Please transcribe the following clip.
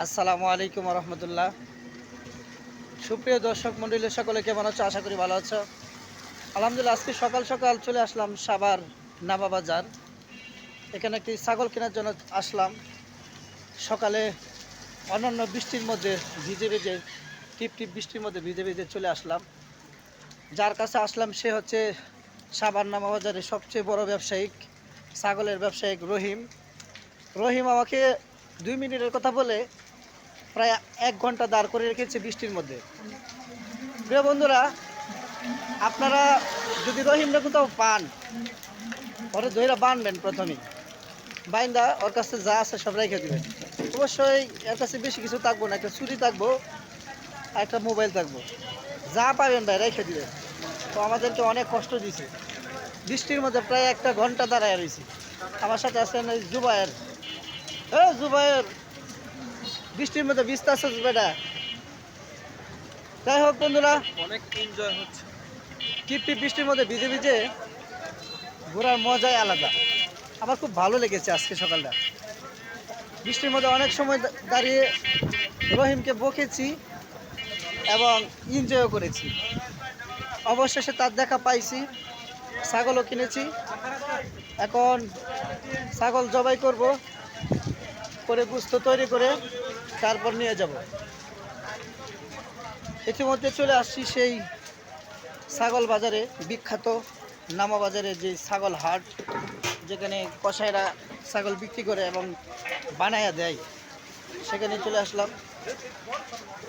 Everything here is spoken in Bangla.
আসসালামু আলাইকুম রহমতুল্লাহ। সুপ্রিয় দর্শক মন্ডলী, সকলে কেমন আছো? আশা করি ভালো আছো। আলহামদুলিল্লাহ, আজকে সকাল সকাল চলে আসলাম সাবার নাবা বাজার। এখানে একটি ছাগল কেনার জন্য আসলাম। সকালে অন্যান্য বৃষ্টির মধ্যে ভিজে ভিজে, টিপ টিপ বৃষ্টির মধ্যে ভিজে ভিজে চলে আসলাম। যার কাছে আসলাম সে হচ্ছে সাবার নামা বাজারের সবচেয়ে বড় ব্যবসায়িক, ছাগলের ব্যবসায়িক রহিম। রহিম আমাকে দুই মিনিটের কথা বলে প্রায় এক ঘণ্টা দাঁড় করে রেখেছে বৃষ্টির মধ্যে। প্রিয় বন্ধুরা, আপনারা যদি রহিমরা কোথাও পান, ওরে ধৈরা বানবেন প্রথমেই। বাইন্দা ওর কাছে যা আছে সব রেখে দেবেন। অবশ্যই এর কাছে বেশি কিছু থাকব না, একটা চুরি থাকব, আর একটা মোবাইল থাকব। যা পাবেন ভাই, রেখে দিবেন। তো আমাদেরকে অনেক কষ্ট দিছে। বৃষ্টির মধ্যে প্রায় একটা ঘণ্টা দাঁড়ায় রয়েছি আমার সাথে আছেন ওই জুবায়ের। এ জুবায়ের বৃষ্টির মধ্যে ভিজতে আসছে বেটা যাই হোক বন্ধুরা অনেক এনজয় হচ্ছে। টিপ টিপ বৃষ্টির মধ্যে ভিজে ভিজে ঘোরার মজাই আলাদা। আমার খুব ভালো লেগেছে আজকে সকালটা। বৃষ্টির মধ্যে অনেক সময় দাঁড়িয়ে রহিমকে বকেছি এবং এনজয়ও করেছি। অবশেষে তার দেখা পাইছি ছাগলও কিনেছি। এখন ছাগল জবাই করব। করে গুস্ত তৈরি করে তারপর নিয়ে যাব। ইতিমধ্যে চলে আসছি সেই ছাগল বাজারে, বিখ্যাত নামা বাজারে যে ছাগল হাট, যেখানে কষাইরা ছাগল বিক্রি করে এবং বানায়া দেয়। সেখানে চলে আসলাম।